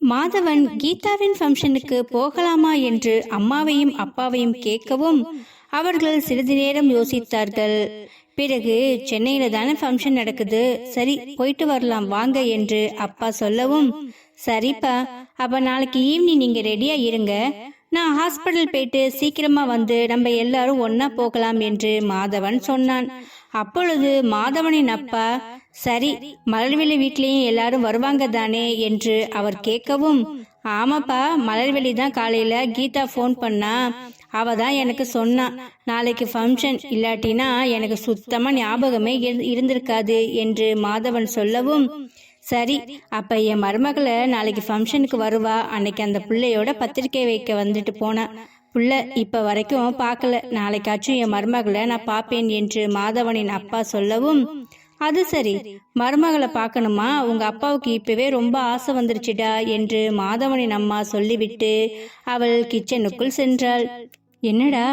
மாதவன் கீதாவின் ஃபங்க்ஷனுக்கு போகலாமா என்று அம்மாவையும் அப்பாவையும் கேட்கவும் அவர்கள் சிறிது நேரம் யோசித்தார்கள். பிறகு சென்னையில தானே ஃபங்க்ஷன் நடக்குது. சரி போயிட்டு வரலாம் வாங்க என்று அப்பா சொல்லவும் சரிப்பா அப்ப நாளைக்கு ஈவினிங் நீங்க ரெடியா இருங்க. நான் ஹாஸ்பிட்டல் போயிட்டு சீக்கிரமா வந்து நம்ம எல்லாரும் ஒன்னா போகலாம் என்று மாதவன் சொன்னான். அப்பொழுது மாதவனின் அப்பா சரி மலர்வெளி வீட்லயும் எல்லாரும் வருவாங்க தானே? என்று அவர் கேட்கவும் ஆமாப்பா மலர்வெளி தான் காலையில கீதா ஃபோன் பண்ணா. அவ தான் எனக்கு சொன்னா நாளைக்கு ஃபங்க்ஷன் இல்லாட்டினா எனக்கு சுத்தமா ஞாபகமே இரு- இருந்திருக்காது என்று மாதவன் சொல்லவும் சரி அப்ப என் மருமகளை நாளைக்கு ஃபங்க்ஷனுக்கு வருவா. அன்னைக்கு அந்த பிள்ளையோட பத்திரிக்கை வைக்க வந்துட்டு போனா. புள்ள இப்ப வரைக்கும் பார்க்கல. நாளைக்காச்சும் என் மருமகளை நான் பார்ப்பேன் என்று மாதவனின் அப்பா சொல்லவும் அது சரி. மருமகளை பார்க்கணுமா? உங்க அப்பாவுக்கு இப்பவே ரொம்ப ஆசை வந்துருச்சுடா என்று மாதவனின் அம்மா சொல்லிவிட்டு அவள் கிச்சனுக்குள் சென்றாள். என்னடா?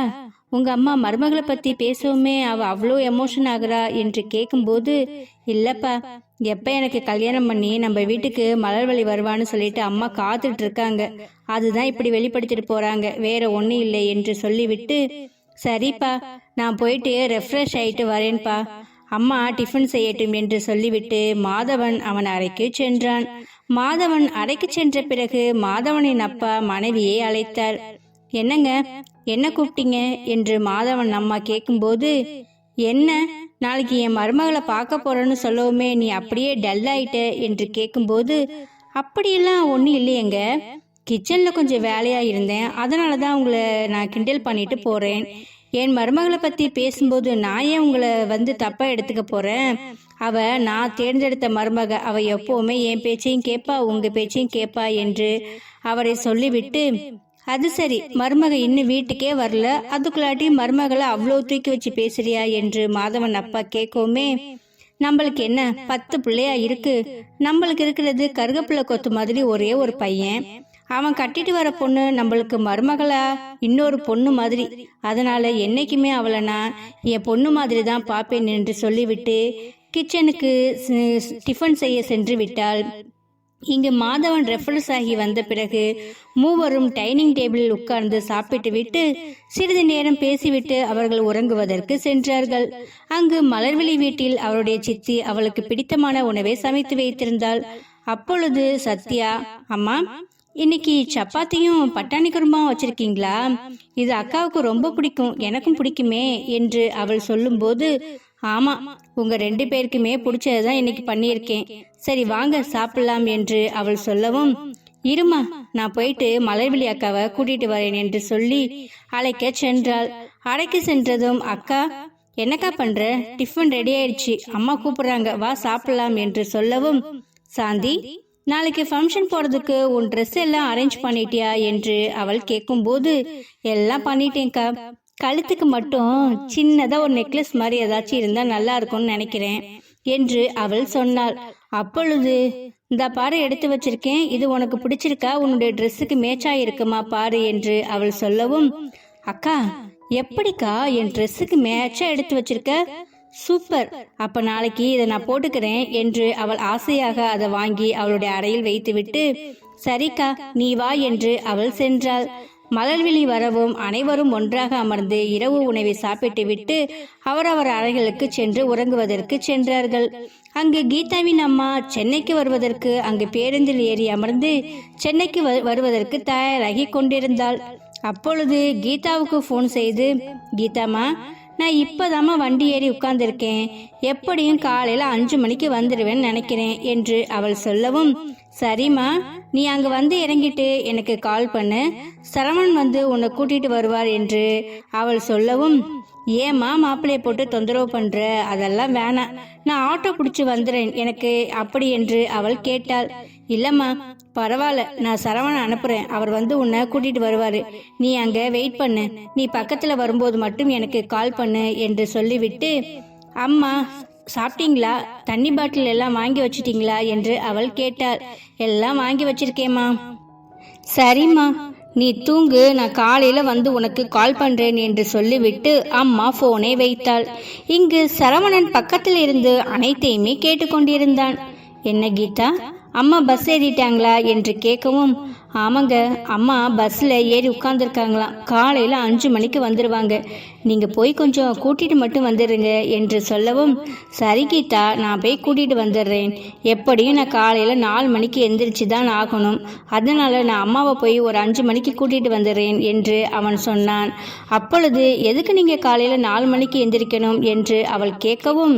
உங்க அம்மா மருமகளை பத்தி பேசவுமே அவ அவ்வளோ எமோஷன் ஆகுறா என்று கேட்கும்போது இல்லப்பா எப்ப எனக்கு கல்யாணம் பண்ணி நம்ம வீட்டுக்கு மலர் வழி வருவான்னு சொல்லிட்டு அம்மா காத்துட்டு இருக்காங்க அதுதான் இப்படி வெளிப்படுத்திட்டு போறாங்க. வேற ஒன்றும் இல்லை என்று சொல்லிவிட்டு சரிப்பா நான் போயிட்டு ரெஃப்ரெஷ் ஆயிட்டு வரேன்ப்பா. அம்மா டிஃபன் செய்யட்டும் என்று சொல்லிவிட்டு மாதவன் அவன் அறைக்கு சென்றான். மாதவன் அறைக்கு சென்ற பிறகு மாதவனின் அப்பா மனைவியை அழைத்தார். என்னங்க? என்ன கூப்பிட்டீங்க? என்று மாதவன் அம்மா கேட்கும்போது என்ன? நாளைக்கு என் மருமகளை பார்க்க போறேன்னு சொல்லவுமே நீ அப்படியே டல் ஆயிட்ட என்று கேட்கும்போது அப்படியெல்லாம் ஒன்றும் இல்லையேங்க. கிச்சனில் கொஞ்சம் வேலையாக இருந்தேன். அதனால தான் உங்களை நான் கிண்டல் பண்ணிட்டு போகிறேன் என் மருமகளை பற்றி பேசும்போது நான் ஏன் உங்களை வந்து தப்பாக எடுத்துக்க போகிறேன் அவ நான் தேர்ந்தெடுத்த மருமக. அவ எப்போவுமே என் பேச்சையும் கேட்பா உங்கள் பேச்சையும் கேட்பா என்று அவரை சொல்லிவிட்டு அது சரி மருமக இன்னும் வீட்டுக்கே வரல. அதுக்குள்ளாட்டி மருமகளை அவ்வளோ தூக்கி வச்சு பேசுறியா என்று மாதவன் அப்பா கேட்கவுமே நம்மளுக்கு என்ன? பத்து பிள்ளையா இருக்கு. நம்மளுக்கு இருக்கிறது கருகப்பிள்ளை கொத்து மாதிரி ஒரே ஒரு பையன். அவன் கட்டிட்டு வர பொண்ணு நம்மளுக்கு மருமகளா? இன்னொரு பொண்ணு மாதிரி. அதனால என்னைக்குமே அவளை நான் என் பொண்ணு மாதிரி தான் பார்ப்பேன் என்று சொல்லிவிட்டு கிச்சனுக்கு டிஃபன் செய்ய சென்று விட்டாள். இங்கு மாதவன் ரெஃபரன்ஸ் ஆகி வந்த பிறகு மூவரும் டைனிங் டேபிளில் உட்கார்ந்து சாப்பிட்டு விட்டு சிறிது நேரம் பேசிவிட்டு அவர்கள் உறங்குவதற்கு சென்றார்கள். அங்கு மலர்விழி வீட்டில் அவருடைய சித்தி அவளுக்கு பிடித்தமான உணவை சமைத்து வைத்திருந்தாள். அப்பொழுது சத்யா அம்மா இன்னைக்கு சப்பாத்தியும் பட்டாணி குருமாவும் வச்சிருக்கீங்களா? இது அக்காவுக்கு ரொம்ப பிடிக்கும் எனக்கும் பிடிக்குமே என்று அவள் சொல்லும்போது ஆமா உங்க ரெண்டு பேருக்குமே பிடிச்சதுதான் இன்னைக்கு பண்ணியிருக்கேன். சரி வாங்க சாப்பிடலாம் என்று அவள் சொல்லவும் இருமா நான் போயிட்டு மலர்விழி அக்காவை கூட்டிட்டு வரேன் என்று சொல்லி அழைக்க சென்றாள். அழைக்க சென்றதும் அக்கா என்னக்கா பண்ற? டிஃபன் ரெடி ஆயிடுச்சு. அம்மா கூப்பிடுறாங்க. வா சாப்பிடலாம் என்று சொல்லவும் சாந்தி நாளைக்கு ஃபங்க்ஷன் போறதுக்கு உன் ட்ரெஸ் எல்லாம் அரேஞ்ச் பண்ணிட்டியா? என்று அவள் கேட்கும்போது எல்லாம் பண்ணிட்டேன்க்கா. கழுத்துக்கு மட்டும் சின்னதா ஒரு நெக்லஸ் மாதிரி ஏதாச்சும் இருந்தா நல்லா இருக்கும்னு நினைக்கிறேன் என்று அவள் சொன்னாள். அப்பொழுது இந்த பாரு எடுத்து வச்சிருக்கேன். இது உனக்கு பிடிச்சிருக்கா? உன்னுடைய ட்ரெஸ்ஸுக்கு மேட்சா இருக்குமா பாரு என்று அவள் சொல்லவும் அக்கா எப்படிக்கா என் ட்ரெஸ்ஸுக்கு மேட்சா எடுத்து வச்சிருக்க? சூப்பர். அப்ப நாளைக்கு இதை நான் போட்டுக்கிறேன் என்று அவள் ஆசையாக அதை வாங்கி அவளுடைய அறையில் வைத்துவிட்டு சரிக்கா நீ வா என்று அவள் சென்றாள். மலர்விழி வரவும் அனைவரும் ஒன்றாக அமர்ந்து இரவு உணவை சாப்பிட்டு விட்டு அவரவர் அறைகளுக்கு சென்று உறங்குவதற்கு சென்றார்கள். அங்கு கீதாவின் அம்மா சென்னைக்கு வருவதற்கு அங்கு பேருந்தில் ஏறி அமர்ந்து சென்னைக்கு வ- வருவதற்கு தயாராகி கொண்டிருந்தாள். அப்பொழுது கீதாவுக்கு ஃபோன் செய்து கீதாமா நான் இப்பதாம்மா வண்டி ஏறி உட்கார்ந்திருக்கேன். எப்படியும் காலையில அஞ்சு மணிக்கு வந்துடுவேன்னு நினைக்கிறேன் என்று அவள் சொல்லவும் சரிம்மா நீ அங்க வந்து இறங்கிட்டு எனக்கு கால் பண்ணு. சரவணன் வந்து உன்னை கூட்டிட்டு வருவார் என்று அவள் சொல்லவும் ஏம்மா மாப்பிள்ளைய போட்டு தொந்தரவு பண்ற? அதெல்லாம் வேணாம். நான் ஆட்டோ பிடிச்சி வந்துடுறேன் எனக்கு அப்படி என்று அவள் கேட்டாள். இல்லம்மா பரவாயில்ல நான் சரவணன் அனுப்புறேன். அவர் வந்து உன்னை கூட்டிட்டு வருவாரு. நீ அங்க வெயிட் பண்ணு. நீ பக்கத்துல வரும்போது மட்டும் எனக்கு கால் பண்ணு என்று சொல்லிவிட்டு அம்மா சாப்பிட்டீங்களா? தண்ணி பாட்டில் எல்லாம் வாங்கி வச்சிட்டீங்களா? என்று அவள் கேட்டாள். எல்லாம் வாங்கி வச்சிருக்கேம்மா. சரிம்மா நீ தூங்கு. நான் காலையில வந்து உனக்கு கால் பண்றேன் என்று சொல்லிவிட்டு அம்மா போனை வைத்தாள். இங்கு சரவணன் பக்கத்தில் இருந்து அனைத்தையுமே கேட்டுக்கொண்டிருந்தான். என்ன கீதா? அம்மா பஸ் ஏறிட்டாங்களா என்று கேட்கவும் ஆமாங்க அம்மா பஸ்ஸில் ஏறி உட்காந்துருக்காங்களாம் காலையில் அஞ்சு மணிக்கு வந்துடுவாங்க நீங்கள் போய் கொஞ்சம் கூட்டிகிட்டு மட்டும் வந்துடுங்க என்று சொல்லவும் சரி கீதா நான் போய் கூட்டிகிட்டு வந்துடுறேன். எப்படியும் நான் காலையில் நாலு மணிக்கு எந்திரிச்சு தான் ஆகணும். அதனால் நான் அம்மாவை போய் ஒரு அஞ்சு மணிக்கு கூட்டிகிட்டு வந்துடுறேன் என்று அவன் சொன்னான். அப்பொழுது எதுக்கு நீங்கள் காலையில் நாலு மணிக்கு எந்திரிக்கணும்? என்று அவள் கேட்கவும்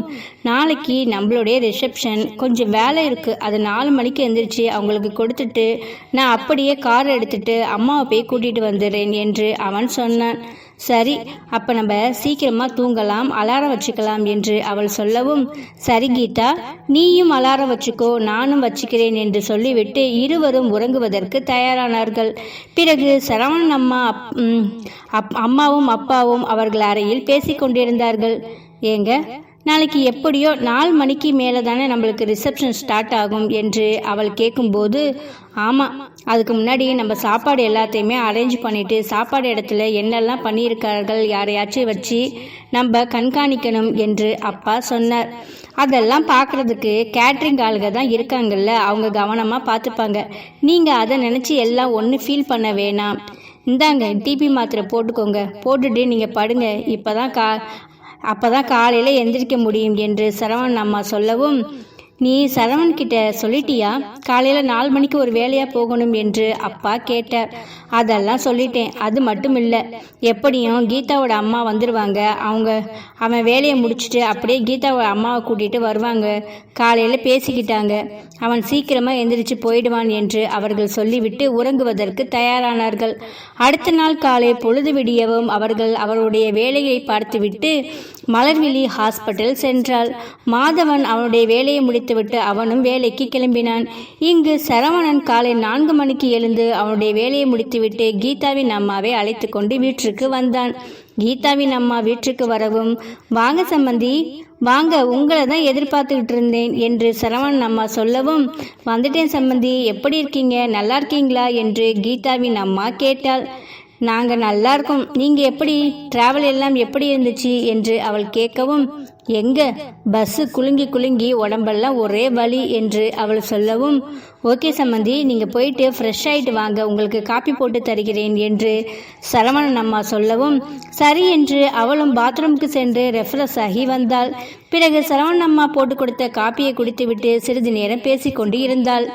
நாளைக்கு நம்மளுடைய ரிசப்ஷன் கொஞ்சம் வேலை இருக்குது அது நாலு மணிக்கு எந்திரிச்சு அவங்களுக்கு கொடுத்துட்டு நான் அப்படியே கார் எடுத்துட்டு அம்மாவை போய் கூட்டிகிட்டு வந்துடுறேன் என்று அவன் சொன்னான். சரி அப்போ நம்ம சீக்கிரமாக தூங்கலாம் அலாரம் வச்சுக்கலாம் என்று அவள் சொல்லவும் சரி கீதா நீயும் அலாரம் வச்சுக்கோ நானும் வச்சுக்கிறேன் என்று சொல்லிவிட்டு இருவரும் உறங்குவதற்கு தயாரானார்கள். பிறகு சரவணன் அம்மா அப்- அப் அம்மாவும் அப்பாவும் அவர்கள் அறையில் பேசிக்கொண்டிருந்தார்கள். ஏங்க நாளைக்கு எப்படியோ நாலு மணிக்கு மேலே தானே நம்மளுக்கு ரிசப்ஷன் ஸ்டார்ட் ஆகும் என்று அவள் கேட்கும்போது ஆமாம் அதுக்கு முன்னாடி நம்ம சாப்பாடு எல்லாத்தையுமே அரேஞ்ச் பண்ணிவிட்டு சாப்பாடு இடத்துல என்னெல்லாம் பண்ணியிருக்கார்கள் யாரையாச்சும் வச்சு நம்ம கண்காணிக்கணும் என்று அப்பா சொன்னார். அதெல்லாம் பார்க்குறதுக்கு கேட்ரிங் ஆளுங்க தான் இருக்காங்கல்ல அவங்க கவனமாக பார்த்துப்பாங்க நீங்கள் அதை நினச்சி எல்லாம் ஒன்று ஃபீல் பண்ண வேணாம். இந்தாங்க டிபி மாத்திரை போட்டுக்கோங்க. போட்டுட்டு நீங்கள் படுங்க. இப்போ தான் கா அப்போ தான் காலையில் எந்திரிக்க முடியும் என்று சரவணன் அம்மா சொல்லவும் நீ சரவண் கிட்ட சொல்லிட்டியா? காலையில் நாலு மணிக்கு ஒரு வேலையாக போகணும் என்று அப்பா கேட்டார். அதெல்லாம் சொல்லிட்டேன். அது மட்டும் இல்லை எப்படியும் கீதாவோட அம்மா வந்துடுவாங்க அவங்க அவன் வேலையை முடிச்சுட்டு அப்படியே கீதாவோட அம்மாவை கூட்டிகிட்டு வருவாங்க. காலையில் பேசிக்கிட்டாங்க. அவன் சீக்கிரமாக எந்திரிச்சு போயிடுவான் என்று அவர்கள் சொல்லிவிட்டு உறங்குவதற்கு தயாரானார்கள். அடுத்த நாள் காலை பொழுது விடியவும் அவர்கள் அவருடைய வேலையை பார்த்துவிட்டு மலர்விழி ஹாஸ்பிட்டல் சென்றாள். மாதவன் அவனுடைய வேலையை முடித்துவிட்டு அவனும் வேலைக்கு கிளம்பினான். இங்கு சரவணன் காலை நான்கு மணிக்கு எழுந்து அவனுடைய வேலையை முடித்துவிட்டு கீதாவின் அம்மாவை அழைத்து கொண்டு வீட்டிற்கு வந்தான். கீதாவின் அம்மா வீட்டிற்கு வரவும் வாங்க சம்மந்தி வாங்க உங்களை தான் எதிர்பார்த்துக்கிட்டு இருந்தேன் என்று சரவணன் அம்மா சொல்லவும் வந்துட்டேன் சம்மந்தி எப்படி இருக்கீங்க? நல்லா இருக்கீங்களா? என்று கீதாவின் அம்மா கேட்டாள். நாங்கள் நல்லா இருக்கோம். நீங்கள் எப்படி? டிராவல் எல்லாம் எப்படி இருந்துச்சு? என்று அவள் கேட்கவும் எங்க? பஸ்ஸு குலுங்கி குலுங்கி உடம்பெல்லாம் ஒரே வலி என்று அவள் சொல்லவும் ஓகே சம்மந்தி நீங்கள் போயிட்டு ஃப்ரெஷ் ஆயிட்டு வாங்க உங்களுக்கு காப்பி போட்டு தருகிறேன் என்று சரவணன் அம்மா சொல்லவும் சரி என்று அவளும் பாத்ரூமுக்கு சென்று ரெஃப்ரெஷ் ஆகி வந்தாள். பிறகு சரவணன் அம்மா போட்டு கொடுத்த காப்பியை குடித்துவிட்டு சிறிது நேரம் பேசிக்கொண்டு இருந்தாள்.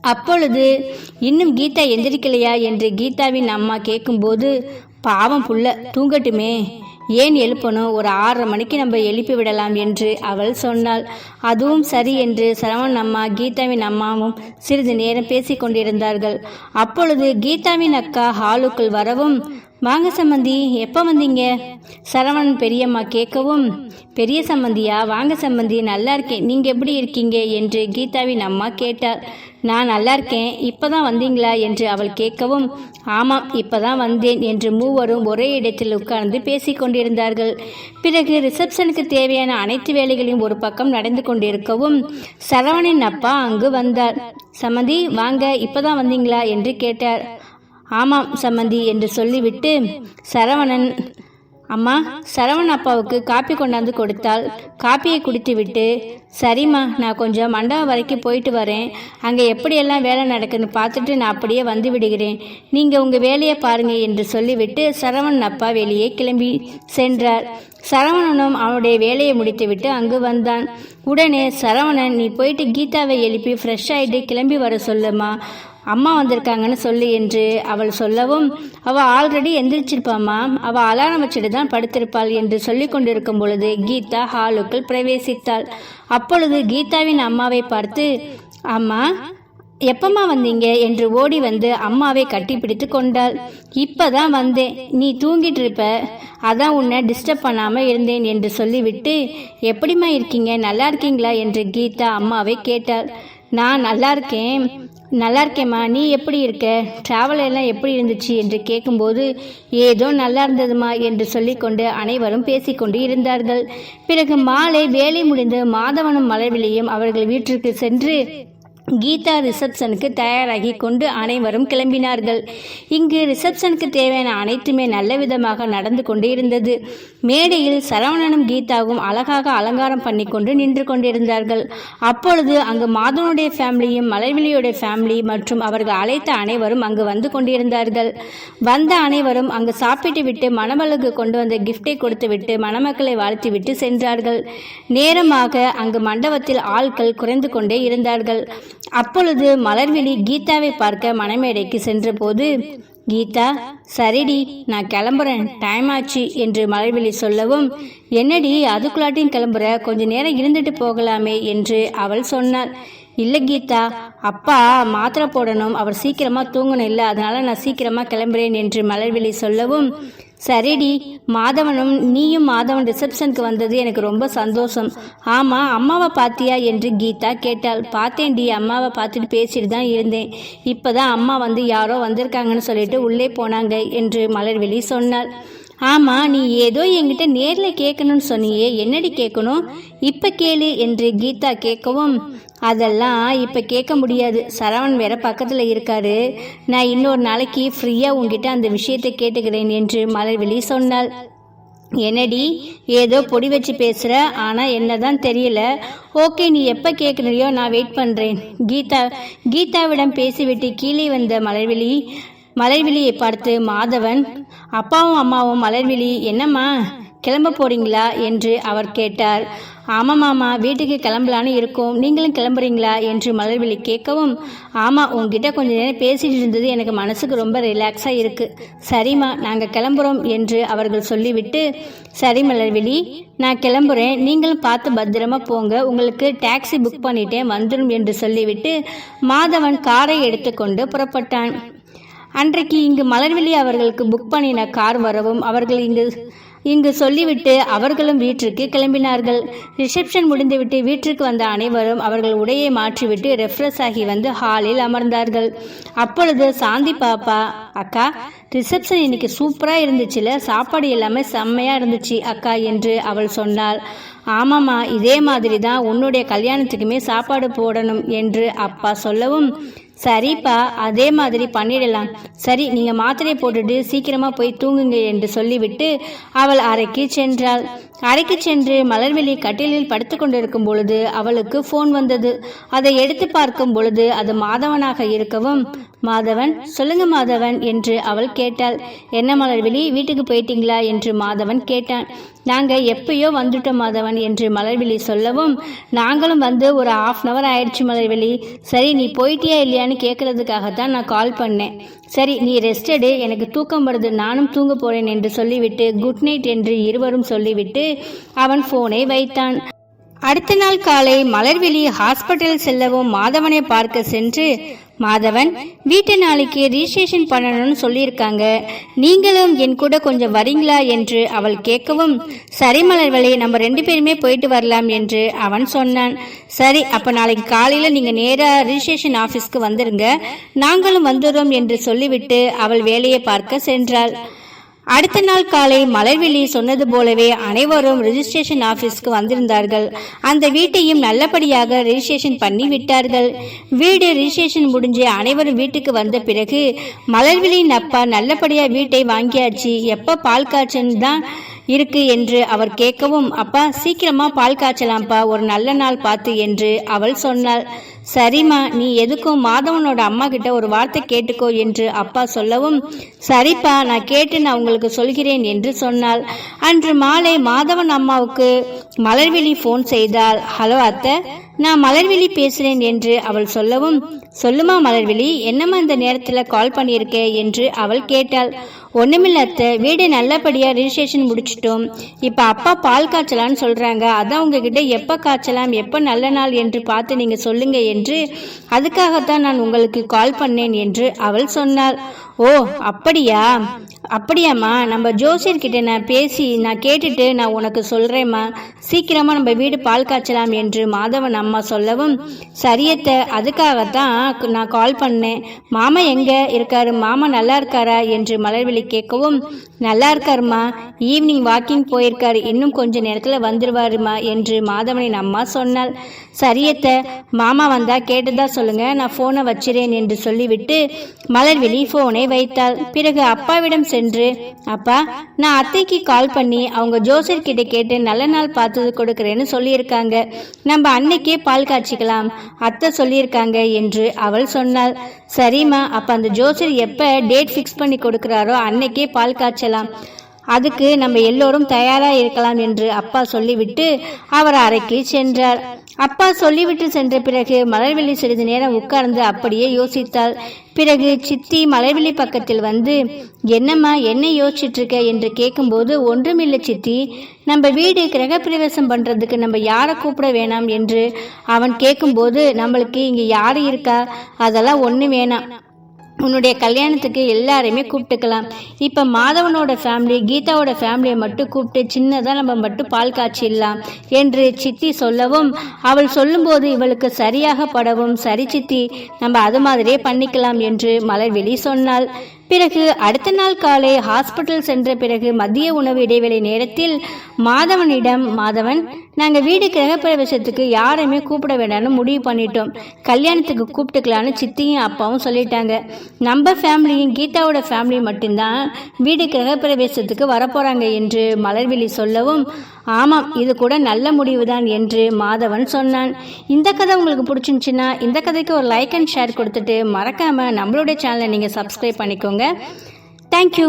அப்பொழுது இன்னும் கீதா எந்திரிக்கலையா? என்று கீதாவின் அம்மா கேட்கும்போது பாவம் புள்ள தூங்கட்டுமே. ஏன் எழுப்பணும் ஒரு ஆறரை மணிக்கு நம்ம எழுப்பி விடலாம் என்று அவள் சொன்னாள். அதுவும் சரி என்று சரவணன் அம்மா கீதாவின் அம்மாவும் சிறிது நேரம் பேசிக்கொண்டிருந்தார்கள். அப்பொழுது கீதாவின் அக்கா ஹாலுக்குள் வரவும் வாங்க சம்மந்தி எப்போ வந்தீங்க? சரவணன் பெரியம்மா கேட்கவும் பெரிய சம்மந்தியா வாங்க சம்மந்தி நல்லா இருக்கேன். நீங்கள் எப்படி இருக்கீங்க? என்று கீதாவின் அம்மா கேட்டாள். நான் நல்லா இருக்கேன். இப்போ தான் வந்தீங்களா? என்று அவள் கேட்கவும் ஆமாம் இப்போ தான் வந்தேன் என்று மூவரும் ஒரே இடத்தில் உட்கார்ந்து பேசி கொண்டிருந்தார்கள். பிறகு ரிசப்ஷனுக்கு தேவையான அனைத்து வேலைகளையும் ஒரு பக்கம் நடந்து கொண்டிருக்கவும் சரவணின் அப்பா அங்கு வந்தார். சம்மந்தி வாங்க இப்போ தான் வந்தீங்களா? என்று கேட்டார். ஆமாம் சம்மந்தி என்று சொல்லிவிட்டு சரவணன் அம்மா சரவண அப்பாவுக்கு காப்பி கொண்டாந்து கொடுத்தால் காப்பியை குடித்துவிட்டு சரிம்மா நான் கொஞ்சம் மண்டபம் வரைக்கும் போயிட்டு வரேன். அங்கே எப்படியெல்லாம் வேலை நடக்குதுன்னு பார்த்துட்டு நான் அப்படியே வந்து விடுகிறேன். நீங்கள் உங்கள் வேலையை பாருங்கள் என்று சொல்லிவிட்டு சரவணன் அப்பா வெளியே கிளம்பி சென்றார். சரவணனும் அவனுடைய வேலையை முடித்துவிட்டு அங்கு வந்தான். உடனே சரவணன் நீ போயிட்டு கீதாவை எழுப்பி ஃப்ரெஷ் ஆகிட்டு கிளம்பி வர சொல்லுமா? அம்மா வந்திருக்காங்கன்னு சொல்லு என்று அவள் சொல்லவும் அவள் ஆல்ரெடி எந்திரிச்சிருப்பாம்மா. அவள் அலாரம் வச்சுட்டு தான் படுத்திருப்பாள் என்று சொல்லி கொண்டிருக்கும் பொழுது கீதா ஹாலுக்குள் பிரவேசித்தாள். அப்பொழுது கீதாவின் அம்மாவை பார்த்து அம்மா எப்பம்மா வந்தீங்க? என்று ஓடி வந்து அம்மாவை கட்டிப்பிடித்து கொண்டாள். இப்பதான் வந்தேன். நீ தூங்கிட்டு இருப்ப அதான் உன்னை டிஸ்டர்ப் பண்ணாம இருந்தேன் என்று சொல்லிவிட்டு எப்படிம்மா இருக்கீங்க? நல்லா இருக்கீங்களா? என்று கீதா அம்மாவை கேட்டாள். நான் நல்லா இருக்கேன். நல்லா இருக்கேம்மா. நீ எப்படி இருக்க? டிராவல் எல்லாம் எப்படி இருந்துச்சு? என்று கேட்கும்போது ஏதோ நல்லா இருந்ததுமா என்று சொல்லிக்கொண்டு அனைவரும் பேசிக்கொண்டு இருந்தார்கள். பிறகு மாலை வேலை முடிந்து மாதவனும் மலர்விழியும் அவர்கள் வீட்டிற்கு சென்று கீதா ரிசப்ஷனுக்கு தயாராகி கொண்டு அனைவரும் கிளம்பினார்கள். இங்கு ரிசப்ஷனுக்கு தேவையான அனைத்துமே நல்ல விதமாக நடந்து கொண்டு இருந்தது மேடையில் சரவணனும் கீதாவும் அழகாக அலங்காரம் பண்ணி கொண்டு நின்று கொண்டிருந்தார்கள். அப்பொழுது அங்கு மாதவனுடைய ஃபேமிலியும் மலைவிலியுடைய ஃபேமிலி மற்றும் அவர்கள் அழைத்த அனைவரும் அங்கு வந்து கொண்டிருந்தார்கள். வந்த அனைவரும் அங்கு சாப்பிட்டு விட்டு மணமலுக்கு கொண்டு வந்த கிஃப்டை கொடுத்துவிட்டு மணமக்களை வாழ்த்தி விட்டு சென்றார்கள். நேரமாக அங்கு மண்டபத்தில் ஆட்கள் குறைந்து கொண்டே இருந்தார்கள். அப்பொழுது மலர்விழி கீதாவை பார்க்க மணமேடைக்கு சென்றபோது கீதா சரிடி நான் கிளம்புறேன். டைம் ஆச்சு என்று மலர்விழி சொல்லவும் என்னடி அதுக்குள்ளாட்டியும் கிளம்புற? கொஞ்ச நேரம் இருந்துட்டு போகலாமே என்று அவள் சொன்னாள். இல்லை கீதா அப்பா மாத்திரை போடணும். அவர் சீக்கிரமா தூங்கணும். இல்லை அதனால நான் சீக்கிரமா கிளம்புறேன் என்று மலர்விழி சொல்லவும் சரிடி மாதவனும் நீயும் மாதவன் ரிசப்ஷனுக்கு வந்தது எனக்கு ரொம்ப சந்தோஷம். ஆமாம் அம்மாவை பார்த்தியா என்று கீதா கேட்டாள். பார்த்தேன்டி அம்மாவை பார்த்துட்டு பேசிட்டு தான் இருந்தேன். இப்போ தான் அம்மா வந்து யாரோ வந்திருக்காங்கன்னு சொல்லிட்டு உள்ளே போனாங்க என்று மலர்விழி சொன்னாள். ஆமாம் நீ ஏதோ என்கிட்ட நேரில் கேட்கணும்னு சொன்னியே என்னடி கேட்கணும்? இப்போ கேளு என்று கீதா கேட்கவும் அதெல்லாம் இப்போ கேட்க முடியாது. சரவணன் வேற பக்கத்தில் இருக்காரு. நான் இன்னொரு நாளைக்கு ஃப்ரீயாக உங்ககிட்ட அந்த விஷயத்தை கேட்டுக்கிறேன் என்று மலர்விழி சொன்னாள். என்னடி ஏதோ பொடி வச்சு பேசுகிற ஆனால் என்ன என்னதான் தெரியல. ஓகே நீ எப்போ கேட்குறியோ நான் வெயிட் பண்ணுறேன் கீதா கீதாவிடம் பேசிவிட்டு கீழே வந்த மலர்விழி மலர்விழியை பார்த்து மாதவன் அப்பாவும் அம்மாவும் மலர்விழி என்னம்மா கிளம்ப போறீங்களா? என்று அவர் கேட்டார். ஆமாம் மாமா வீட்டுக்கு கிளம்பலான்னு இருக்கோம். நீங்களும் கிளம்புறீங்களா என்று மலர்விழி கேட்கவும் ஆமாம் உங்ககிட்ட கொஞ்ச நேரம் பேசிட்டு இருந்தது எனக்கு மனசுக்கு ரொம்ப ரிலாக்ஸாக இருக்குது சரிம்மா நாங்கள் கிளம்புறோம் என்று அவர்கள் சொல்லிவிட்டு சரி மலர்விழி நான் கிளம்புறேன். நீங்களும் பார்த்து பத்திரமா போங்க. உங்களுக்கு டாக்ஸி புக் பண்ணிட்டேன் வந்துடும் என்று சொல்லிவிட்டு மாதவன் காரை எடுத்துக்கொண்டு புறப்பட்டான். அன்றைக்கு இங்கு மலர்விழி அவர்களுக்கு புக் பண்ணின கார் வரவும் அவர்கள் இங்கு இங்கு சொல்லிவிட்டு அவர்களும் வீட்டிற்கு கிளம்பினார்கள். ரிசப்ஷன் முடிந்துவிட்டு வீட்டிற்கு வந்த அனைவரும் அவர்கள் உடையை மாற்றிவிட்டு ரெஃப்ரெஷ் ஆகி வந்து ஹாலில் அமர்ந்தார்கள். அப்பொழுது சாந்தி பாப்பா அக்கா ரிசப்ஷன் இன்னைக்கு சூப்பராக இருந்துச்சுல சாப்பாடு எல்லாமே செம்மையாக இருந்துச்சு அக்கா என்று அவள் சொன்னாள். ஆமாம்மா இதே மாதிரி தான் உன்னுடைய கல்யாணத்துக்குமே சாப்பாடு போடணும் என்று அப்பா சொல்லவும் சரிப்பா அதே மாதிரி பண்ணிடலாம். சரி நீங்க மாத்திரை போட்டுட்டு சீக்கிரமா போய் தூங்குங்க என்று சொல்லிவிட்டு அவள் அறைக்கு சென்றாள். அறைக்கு சென்று மலர்வெளி கட்டிலில் படுத்து கொண்டிருக்கும் பொழுது அவளுக்கு ஃபோன் வந்தது. அதை எடுத்து பார்க்கும் பொழுது அது மாதவனாக இருக்கவும் மாதவன் சொல்லுங்க மாதவன் என்று அவள் கேட்டாள். என்ன மலர்விழி வீட்டுக்கு போயிட்டீங்களா? என்று மாதவன் கேட்டான். நாங்கள் எப்பயோ வந்துட்டோம் மாதவன் என்று மலர்விழி சொல்லவும் நாங்களும் வந்து ஒரு ஆஃப் அன் அவர் ஆயிடுச்சு மலர்விழி. சரி நீ போயிட்டியா இல்லையான்னு கேட்கறதுக்காகத்தான் நான் கால் பண்ணேன். சரி நீ ரெஸ்ட் எடு எனக்கு தூக்கம் வருது நானும் தூங்க போறேன் என்று சொல்லிவிட்டு குட் நைட் என்று இருவரும் சொல்லிவிட்டு அவன் போனை வைத்தான். அடுத்த நாள் காலை மலர்விழி ஹாஸ்பிட்டல் செல்லவும் மாதவனை பார்க்க சென்று மாதவன் வீட்டு நாளைக்கு ரிஜிஸ்ட்ரேஷன் பண்ணணும்னு சொல்லியிருக்காங்க. நீங்களும் என் கூட கொஞ்சம் வரீங்களா என்று அவள் கேட்கவும் சரி மலர்வழி நம்ம ரெண்டு பேருமே போயிட்டு வரலாம் என்று அவன் சொன்னான். சரி அப்போ நாளைக்கு காலையில் நீங்கள் நேராக ரிஜிஸ்ட்ரேஷன் ஆஃபீஸ்க்கு வந்துருங்க. நாங்களும் வந்துடுறோம் என்று சொல்லிவிட்டு அவள் வேலையை பார்க்க சென்றாள். அடுத்த நாள் காலை மலர்விழி சொன்னது போலவே அனைவரும் ரிஜிஸ்ட்ரேஷன் ஆபீஸ்க்கு வந்திருந்தார்கள். அந்த வீட்டையும் நல்லபடியாக ரிஜிஸ்ட்ரேஷன் பண்ணி விட்டார்கள் வீடு ரிஜிஸ்ட்ரேஷன் முடிஞ்சு அனைவரும் வீட்டுக்கு வந்த பிறகு மலர்விழியின் அப்பா நல்லபடியாக வீட்டை வாங்கியாச்சு. எப்போ பால் காய்ச்சல் தான் இருக்கு என்று அவர் கேட்கவும் அப்பா சீக்கிரமா பால் காய்ச்சலாம்ப்பா ஒரு நல்ல நாள் பார்த்து என்று அவள் சொன்னாள். சரிம்மா நீ எதுக்கும் மாதவனோட அம்மா கிட்ட ஒரு வார்த்தை கேட்டுக்கோ என்று அப்பா சொல்லவும் சரிப்பா நான் கேட்டு நான் உங்களுக்கு சொல்கிறேன் என்று சொன்னாள். அன்று மாலை மாதவன் அம்மாவுக்கு மலர்விழி ஃபோன் செய்தாள். ஹலோ அத்தை நான் மலர்விழி பேசுறேன் என்று அவள் சொல்லவும் சொல்லுமா மலர்விழி என்னம்மா இந்த நேரத்தில் கால் பண்ணியிருக்கே? என்று அவள் கேட்டாள். ஒண்ணுமில்ல அத்தை வீடு நல்லபடியாக ரிஜிஸ்ட்ரேஷன் முடிச்சிட்டோம். இப்போ அப்பா பால் காய்ச்சலான்னு சொல்கிறாங்க அதான் உங்ககிட்ட எப்போ காய்ச்சலாம் எப்போ நல்ல நாள் என்று பார்த்து நீங்கள் சொல்லுங்க என்று அதுக்காகத்தான் நான் உங்களுக்கு கால் பண்ணேன் என்று அவள் சொன்னாள். ஓ அப்படியா? அப்படியாம்மா நம்ம ஜோசியர்கிட்ட நான் பேசி நான் கேட்டுட்டு நான் உனக்கு சொல்கிறேம்மா சீக்கிரமாக நம்ம வீடு பால் காய்ச்சலாம் என்று மாதவன் அம்மா சொல்லவும் சரியத்தை அதுக்காகத்தான் நான் கால் பண்ணேன். மாமா எங்கே இருக்காரு? மாமா நல்லா இருக்காரா? என்று மலர்விழி கேட்கவும் நல்லா இருக்காருமா ஈவினிங் வாக்கிங் போயிருக்காரு. இன்னும் கொஞ்ச நேரத்தில் வந்துடுவாருமா என்று மாதவனின் அம்மா சொன்னாள். சரியத்தை மாமா வந்தால் கேட்டதா சொல்லுங்கள் நான் ஃபோனை வச்சிரேன் என்று சொல்லிவிட்டு மலர்விழி ஃபோனை வைத்தாள் பிறகு அப்பாவிடம் சென்று அப்பா நான் அத்தைக்கு கால் பண்ணி அவங்க ஜோசர் கிட்ட கேட்டு நல்ல நாள் பார்த்து கொடுக்குறேன்னு சொல்லியிருக்காங்க. நம்ம அன்னைக்கே பால் காய்ச்சிக்கலாம் அத்தை சொல்லியிருக்காங்க என்று அவள் சொன்னாள். சரிம்மா அப்ப அந்த ஜோசர் எப்ப டேட் ஃபிக்ஸ் பண்ணி கொடுக்குறாரோ அன்னைக்கே பால் காய்ச்சலாம். அதுக்கு நம்ம எல்லோரும் தயாரா இருக்கலாம் என்று அப்பா சொல்லிவிட்டு அவர் அறைக்கு சென்றார். அப்பா சொல்லிவிட்டு சென்ற பிறகு மலர்வெளி சிறிது நேரம் உட்கார்ந்து அப்படியே யோசித்தாள். பிறகு சித்தி மலர்வெளி பக்கத்தில் வந்து என்னம்மா என்ன யோசிச்சுட்டு இருக்க என்று கேட்கும்போது ஒன்றுமில்லை சித்தி. நம்ம வீடு கிரகப்பிரவேசம் பண்ணுறதுக்கு நம்ம யாரை கூப்பிட வேணாம்? என்று அவன் கேட்கும்போது நம்மளுக்கு இங்கே யார் இருக்கா? அதெல்லாம் ஒன்று வேணாம். உன்னுடைய கல்யாணத்துக்கு எல்லாரையுமே கூப்பிட்டுக்கலாம். இப்போ மாதவனோட ஃபேமிலி கீதாவோட ஃபேமிலியை மட்டும் கூப்பிட்டு சின்னதாக நம்ம மட்டும் பால் காய்ச்சிடலாம் என்று சித்தி சொல்லவும் அவள் சொல்லும்போது இவளுக்கு சரியாக படவும் சரி சித்தி நம்ம அது மாதிரியே பண்ணிக்கலாம் என்று மலர்விழி சொன்னாள். பிறகு அடுத்த நாள் காலை ஹாஸ்பிட்டல் சென்ற பிறகு மதிய உணவு இடைவேளை நேரத்தில் மாதவனிடம் மாதவன் நாங்கள் வீடு கிரகப்பிரவேசத்துக்கு யாரையுமே கூப்பிட வேண்டாம்னு முடிவு பண்ணிட்டோம். கல்யாணத்துக்கு கூப்பிட்டுக்கலான்னு சித்தியும் அப்பாவும் சொல்லிட்டாங்க. நம்ம ஃபேமிலியும் கீதாவோட ஃபேமிலி மட்டும்தான் வீடு கிரகப்பிரவேசத்துக்கு வரப்போகிறாங்க என்று மலர்விழி சொல்லவும் ஆமாம் இது கூட நல்ல முடிவு தான் என்று மாதவன் சொன்னான். இந்த கதை உங்களுக்கு பிடிச்சிருந்துச்சுன்னா இந்த கதைக்கு ஒரு லைக் அண்ட் ஷேர் கொடுத்துட்டு மறக்காமல் நம்மளுடைய சேனலை நீங்கள் சப்ஸ்கிரைப் பண்ணிக்கோங்க. தேங்க்யூ